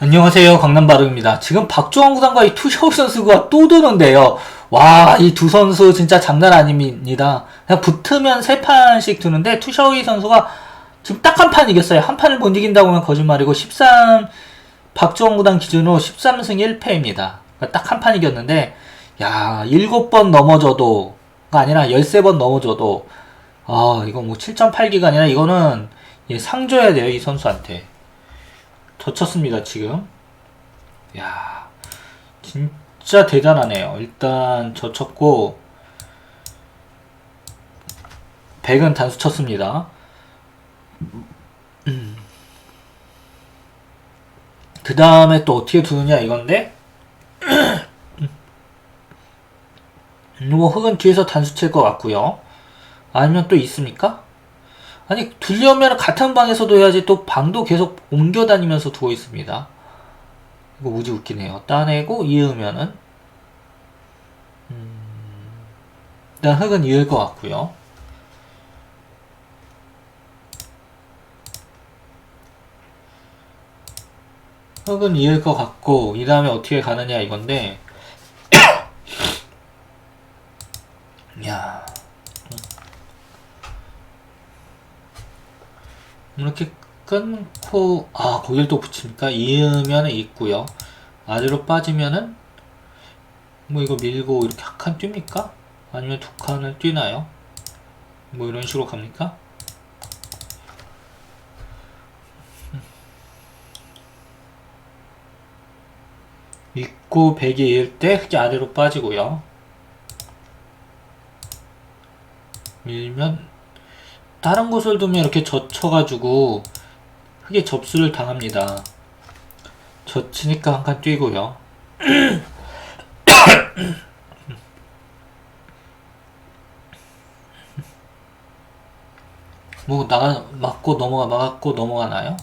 안녕하세요. 강남바르입니다. 지금 박주원 구단과 이 투샤오 선수가 또 드는데요. 와, 이 두 선수 진짜 장난 아닙니다. 그냥 붙으면 세 판씩 두는데 투샤오이 선수가 지금 딱 한 판 이겼어요. 한 판을 못 이긴다고 하면 거짓말이고 13 박주원 구단 기준으로 13승 1패입니다. 그러니까 딱 한 판 이겼는데 야, 7번 넘어져도가 아니라 13번 넘어져도 아, 이거 뭐 7.8기가 아니라 이거는 예, 상 줘야 돼요, 이 선수한테. 젖혔습니다, 지금. 야 진짜 대단하네요. 일단 젖혔고, 100은 단수 쳤습니다. 그 다음에 또 어떻게 두느냐 이건데, 뭐 흑은 뒤에서 단수 칠 것 같고요. 아니면 또 있습니까? 아니 두려면 같은 방에서도 해야지 또 방도 계속 옮겨 다니면서 두고 있습니다. 이거 무지 웃기네요. 따내고 이으면은 음, 일단 흑은 이을 것 같고요. 흑은 이을 것 같고 이 다음에 어떻게 가느냐 이건데 야 이렇게 끊고 아 거길 또 붙입니까? 이으면은 있고요 아래로 빠지면은 뭐 이거 밀고 이렇게 한 칸 뜁니까? 아니면 두 칸을 뛰나요? 뭐 이런 식으로 갑니까? 있고 100이 일때 흑이 아래로 빠지고요 밀면 다른 곳을 두면 이렇게 젖혀가지고 흑에 접수를 당합니다. 젖히니까 한 칸 뛰고요. 뭐 나가 맞고 넘어가 막았고 넘어가나요?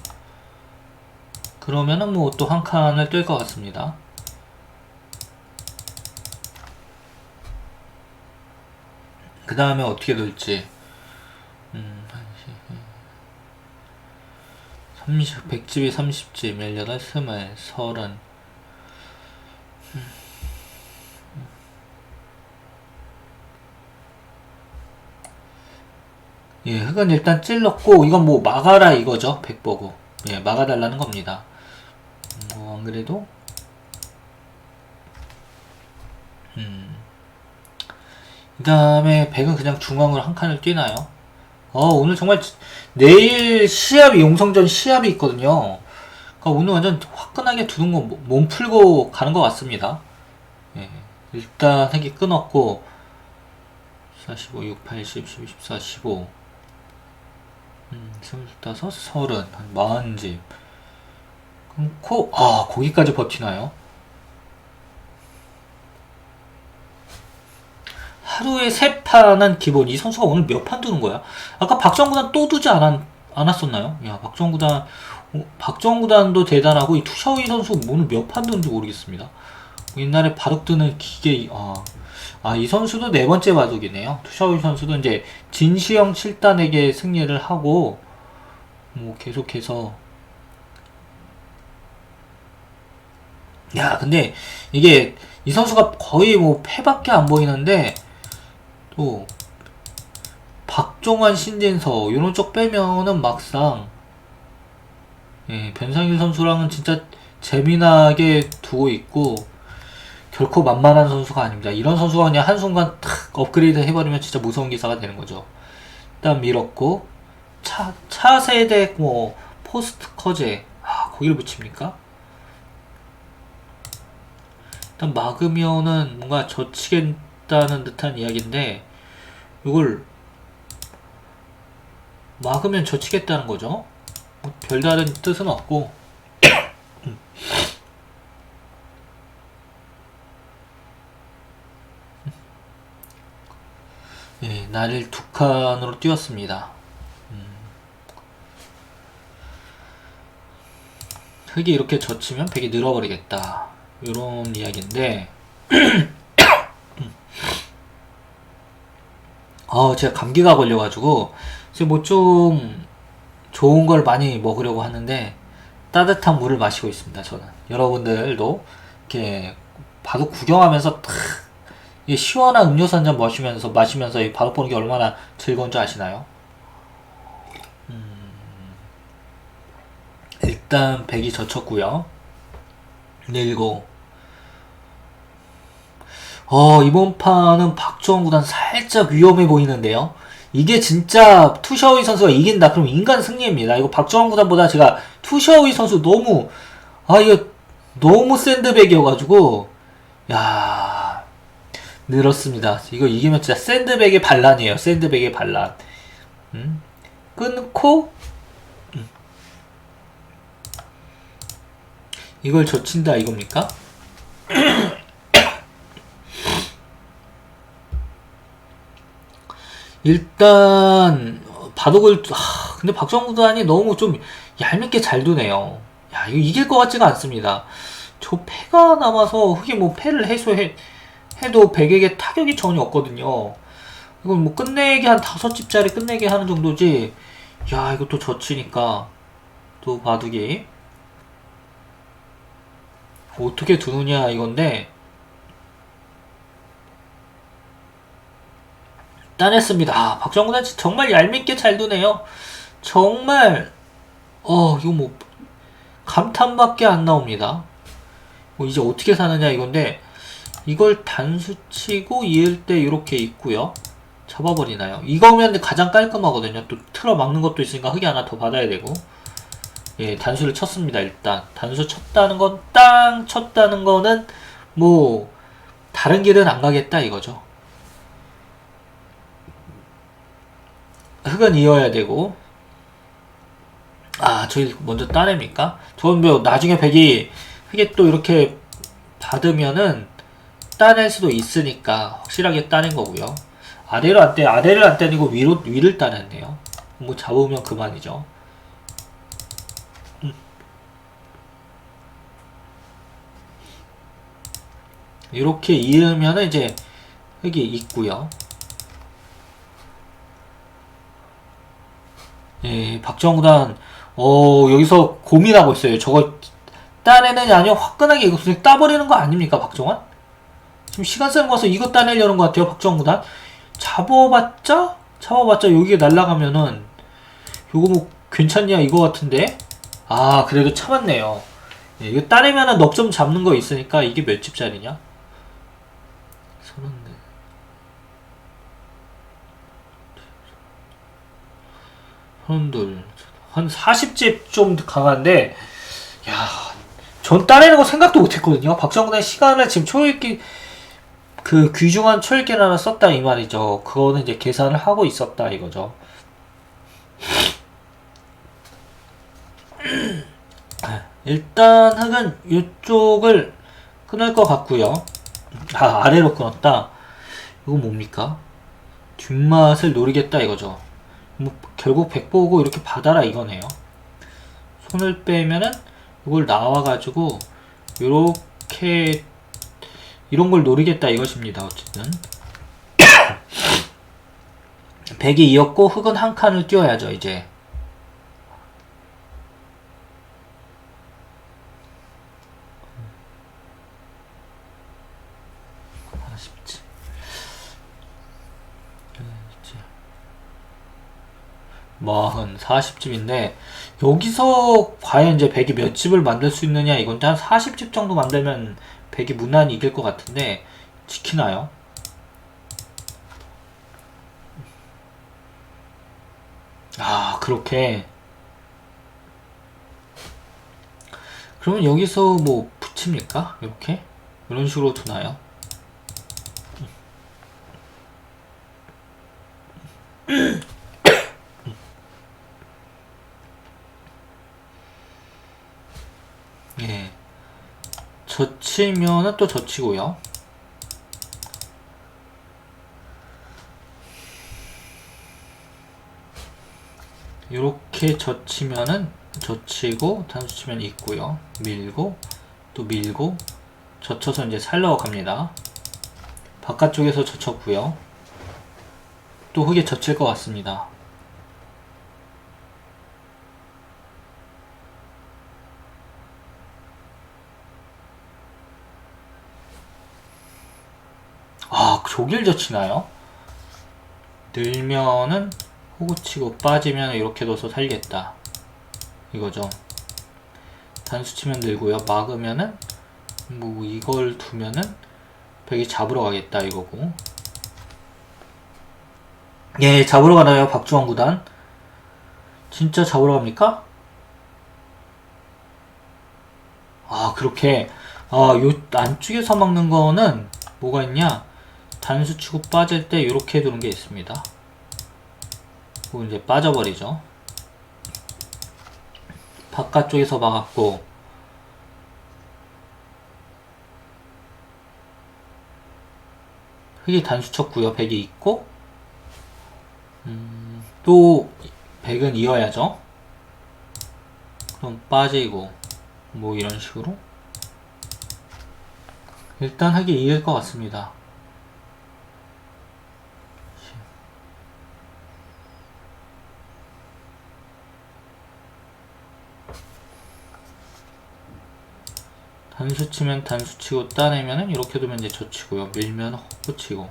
그러면은 뭐 또 한 칸을 뛸 것 같습니다. 그 다음에 어떻게 될지 30, 100집이 30집, 18, 20, 30. 예, 흑은 일단 찔렀고, 이건 뭐 막아라 이거죠. 백보고. 예, 막아달라는 겁니다. 음, 뭐, 안 그래도, 음. 그 다음에 백은 그냥 중앙으로 한 칸을 뛰나요? 어, 오늘 정말 내일 시합이 용성전 시합이 있거든요. 그러니까 오늘 완전 화끈하게 두는 거 몸 풀고 가는 것 같습니다. 예, 일단 한개 끊었고 45, 6, 80, 12, 14, 15 음, 25, 30, 한 40집 끊고 아 거기까지 버티나요? 하루에 세 판은 기본. 이 선수가 오늘 몇 판 두는 거야? 아까 박정구단 또 두지 않았, 않았었나요? 야, 박정구단, 어, 박정구단도 대단하고, 이 투샤오이 선수 오늘 몇 판 두는지 모르겠습니다. 옛날에 바둑 드는 기계, 아, 아, 이 선수도 네 번째 바둑이네요. 투샤오이 선수도 이제 진시영 7단에게 승리를 하고, 뭐 계속해서, 야, 근데 이게 이 선수가 거의 뭐 패밖에 안 보이는데, 또 박종환, 신진서 이런 쪽 빼면은 막상 예, 변상일 선수랑은 진짜 재미나게 두고 있고 결코 만만한 선수가 아닙니다. 이런 선수가 그냥 한순간 탁 업그레이드 해버리면 진짜 무서운 기사가 되는 거죠. 일단 밀었고 차, 차세대 뭐 포스트 커제 아 거기를 붙입니까? 일단 막으면은 뭔가 젖히 겠다는 듯한 이야기인데 이걸 막으면 젖히겠다는 거죠. 뭐 별다른 뜻은 없고 예, 나를 두 칸으로 띄웠습니다. 음. 흙이 이렇게 젖히면 백이 늘어버리겠다. 이런 이야기인데 어, 제가 감기가 걸려가지고, 이제 뭐좀 좋은 걸 많이 먹으려고 하는데, 따뜻한 물을 마시고 있습니다. 저는 여러분들도 이렇게 바둑 구경하면서 탁이 시원한 음료수 한 잔 마시면서 마시면서 이 바둑 보는 게 얼마나 즐거운 줄 아시나요? 음, 일단 백이 젖혔고요. 늘고 어 이번 판은 박주원 구단 살짝 위험해 보이는데요. 이게 진짜 투샤오이 선수가 이긴다. 그럼 인간 승리입니다. 이거 박주원 구단보다 제가 투샤오이 선수 너무 아 이거 너무 샌드백이어가지고 야 늘었습니다. 이거 이기면 진짜 샌드백의 반란이에요. 샌드백의 반란. 음? 끊고 음. 이걸 젖힌다 이겁니까? 일단 바둑을 하, 근데 박정구 단이 너무 좀 얄밉게 잘 두네요. 야 이거 이길 것 같지가 않습니다. 저 패가 남아서 흑이 뭐 패를 해소해 해도 백에게 타격이 전혀 없거든요. 이건 뭐 끝내기 한 다섯 집짜리 끝내기 하는 정도지. 야 이거 또 젖히니까 또 바둑이 어떻게 두느냐 이건데 따냈습니다. 아, 박정근 씨 정말 얄밉게 잘 두네요. 정말 어 이거 뭐 감탄밖에 안 나옵니다. 뭐 이제 어떻게 사느냐 이건데 이걸 단수 치고 이을 때 이렇게 있고요. 잡아버리나요? 이거면 가장 깔끔하거든요. 또 틀어 막는 것도 있으니까 흙이 하나 더 받아야 되고. 예, 단수를 쳤습니다. 일단 단수 쳤다는 건 땅 쳤다는 거는 뭐 다른 길은 안 가겠다 이거죠. 흙은 이어야 되고 아 저희 먼저 따냅니까? 저는 뭐 나중에 백이 흙에 또 이렇게 받으면은 따낼 수도 있으니까 확실하게 따낸 거고요. 아래로 안 떼, 아래를 안 떼니고 위로 위를 따냈네요. 뭐 잡으면 그만이죠. 음. 이렇게 이으면 이제 흙이 있고요. 예, 박정구단 어 여기서 고민하고 있어요. 저거 따내느냐 아니요 화끈하게 이거 그냥 따버리는 거 아닙니까 박정환? 지금 시간 쓰는 거서 이거 따내려는 것 같아요 박정구단. 잡아봤자 잡아봤자 여기에 날라가면은 요거 뭐 괜찮냐 이거 같은데 아 그래도 참았네요. 예, 이거 따내면은 넉점 잡는 거 있으니까 이게 몇 집짜리냐? 서른네. 서른둘. 한 40집 좀 강한데, 야, 전 따내는 거 생각도 못 했거든요. 박정근의 시간을 지금 초읽기, 그 귀중한 초읽기를 하나 썼다 이 말이죠. 그거는 이제 계산을 하고 있었다 이거죠. 일단 흙은 이쪽을 끊을 것 같고요. 아 아래로 끊었다. 이거 뭡니까? 뒷맛을 노리겠다 이거죠. 뭐 결국 백 보고 이렇게 받아라 이거네요. 손을 빼면은 이걸 나와가지고 이렇게 이런 걸 노리겠다 이것입니다. 어쨌든 백이 이었고 흙은 한 칸을 띄워야죠 이제. 아쉽지. 뭐 한 40집인데 여기서 과연 이제 100이 몇 집을 만들 수 있느냐 이건데 한 40집 정도 만들면 100이 무난히 이길 것 같은데 지키나요? 아 그렇게 그러면 여기서 뭐 붙입니까? 이렇게? 이런 식으로 두나요? 예. 젖히면은 또 젖히고요. 이렇게 젖히면은 젖히고 단수 치면 있고요. 밀고 또 밀고 젖혀서 이제 살러 갑니다. 바깥쪽에서 젖혔고요. 또 흙에 젖힐 것 같습니다. 조길 젖히나요? 늘면은 호구 치고 빠지면 이렇게 둬서 살겠다. 이거죠. 단수 치면 늘고요. 막으면은 뭐 이걸 두면은 벽이 잡으러 가겠다 이거고. 예, 잡으러 가나요, 박주원 구단? 진짜 잡으러 갑니까? 아, 그렇게, 아, 요 안쪽에서 막는 거는 뭐가 있냐? 단수 치고 빠질 때 이렇게 두는 게 있습니다. 이제 빠져버리죠. 바깥쪽에서 막았고, 흙이 단수 쳤고요. 백이 있고, 음, 또 백은 이어야죠. 그럼 빠지고 뭐 이런 식으로 일단 하기 이을 것 같습니다. 단수 치면 단수 치고 따내면은 이렇게 두면 이제 젖히고요. 밀면 호구 치고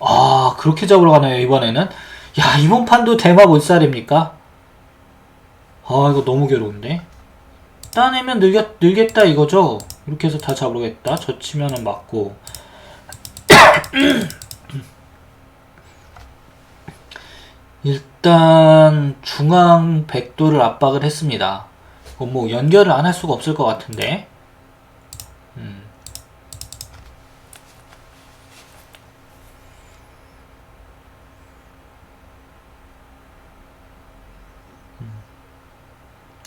아, 그렇게 잡으러 가네요, 이번에는. 야, 이번 판도 대마 몰살입니까? 아, 이거 너무 괴로운데? 따내면 늘겠, 늘겠다 이거죠? 이렇게 해서 다 잡으겠다. 젖히면은 맞고. 일단, 중앙 백도를 압박을 했습니다. 뭐, 연결을 안 할 수가 없을 것 같은데. 음.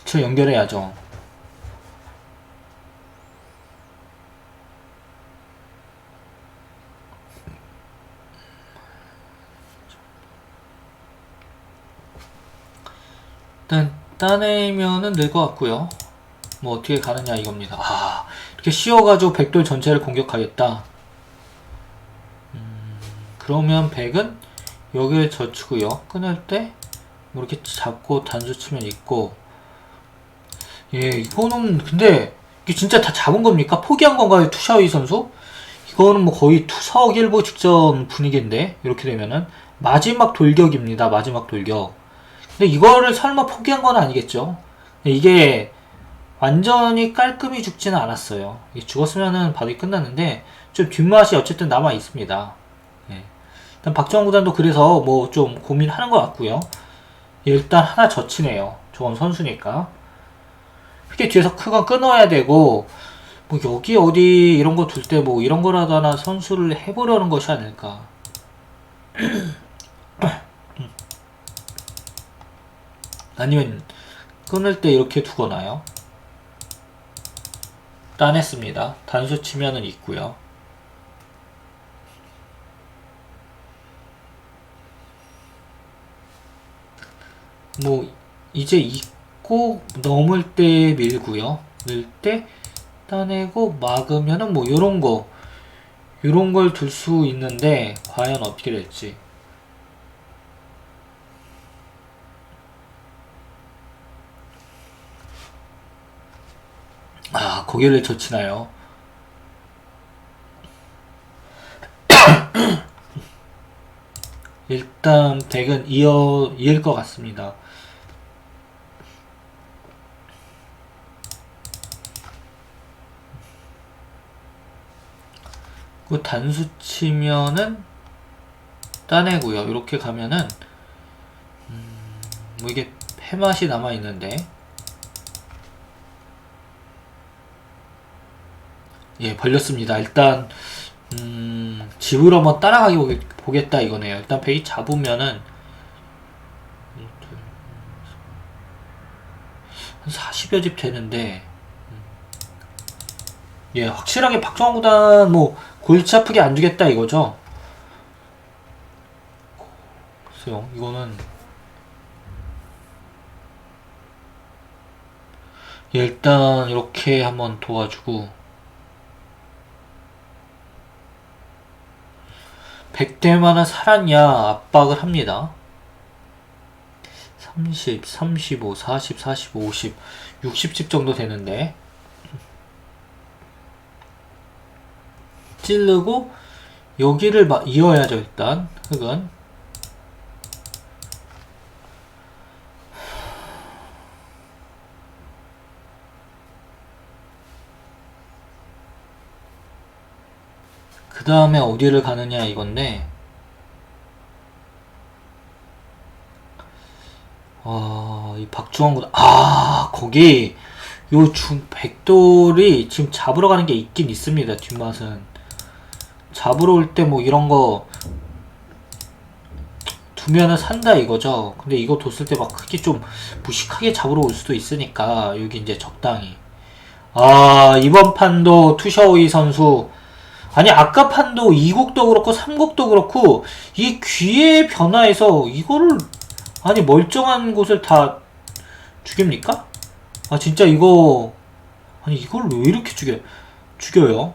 저 연결해야죠. 따내면은 될 것 같고요. 뭐 어떻게 가느냐 이겁니다. 아 이렇게 씌워가지고 백돌 전체를 공격하겠다. 음, 그러면 백은 여기를 젖히고요. 끊을 때 뭐 이렇게 잡고 단수 치면 있고 예, 이거는 근데 이게 진짜 다 잡은 겁니까? 포기한 건가요, 투샤오이 선수? 이거는 뭐 거의 투사억 일보 직전 분위기인데 이렇게 되면은 마지막 돌격입니다. 마지막 돌격. 근데 이거를 설마 포기한 건 아니겠죠? 이게 완전히 깔끔히 죽지는 않았어요. 죽었으면은 바로 끝났는데 좀 뒷맛이 어쨌든 남아 있습니다. 예. 일단 박정원 구단도 그래서 뭐 좀 고민하는 것 같고요. 일단 하나 젖히네요. 저건 선수니까. 이렇게 뒤에서 크건 끊어야 되고 뭐 여기 어디 이런 거 둘 때 뭐 이런 거라도 하나 선수를 해보려는 것이 아닐까. 아니면 끊을 때 이렇게 두거나요? 따냈습니다. 단수 치면은 있고요. 뭐 이제 있고 넘을 때 밀고요. 밀 때 따내고 막으면은 뭐 요런 거 요런 걸 둘 수 있는데 과연 어떻게 될지 아 고개를 젖히나요? 일단 백은 이어 이을 것 같습니다. 그 단수 치면은 따내고요. 이렇게 가면은 음, 뭐 이게 폐맛이 남아 있는데 예 벌렸습니다. 일단 음, 집으로 한번 따라가기 보겠다 이거네요. 일단 베이 잡으면은 한 40여 집 되는데 음. 예 확실하게 박정환 구단 뭐 골치 아프게 안 주겠다 이거죠. 글쎄요, 이거는 예, 일단 이렇게 한번 도와주고 100대만은 살았냐 압박을 합니다. 30, 35, 40, 45, 50, 60집 정도 되는데 찌르고 여기를 막 이어야죠 일단 흙은 그 다음에 어디를 가느냐 이건데 아, 이 박주원 군 아 거기 요 중 백돌이 지금 잡으러 가는 게 있긴 있습니다 뒷맛은. 잡으러 올 때 뭐 이런 거 두면은 산다 이거죠. 근데 이거 뒀을 때 막 크게 좀 무식하게 잡으러 올 수도 있으니까 여기 이제 적당히. 아 이번 판도 투샤오이 선수 아니 아까 판도 2국도 그렇고 3국도 그렇고 이 귀의 변화에서 이거를 아니 멀쩡한 곳을 다 죽입니까? 아 진짜 이거 아니 이걸 왜 이렇게 죽여 죽여요?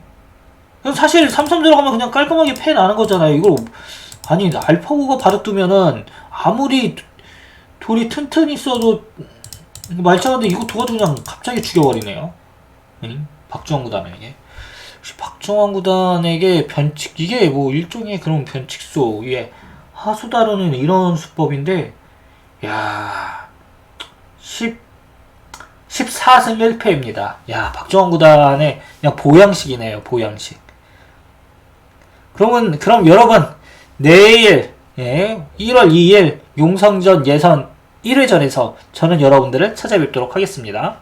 사실 삼삼 들어가면 그냥 깔끔하게 패 나는 거잖아요. 이걸 아니 알파고가 바로 뜨면은 아무리 돌이 튼튼히 써도 말짱한데 이거 도가지고 그냥 갑자기 죽여버리네요. 응? 박주원 구단에게 박정환 구단에게 변칙 이게 뭐 일종의 그런 변칙소 위에 하수 다루는 이런 수법인데 야 10, 14승 1패입니다. 야 박정환 구단의 그냥 보양식이네요 보양식. 그러면 그럼 여러분 내일 예, 1월 2일 용성전 예선 1회전에서 저는 여러분들을 찾아뵙도록 하겠습니다.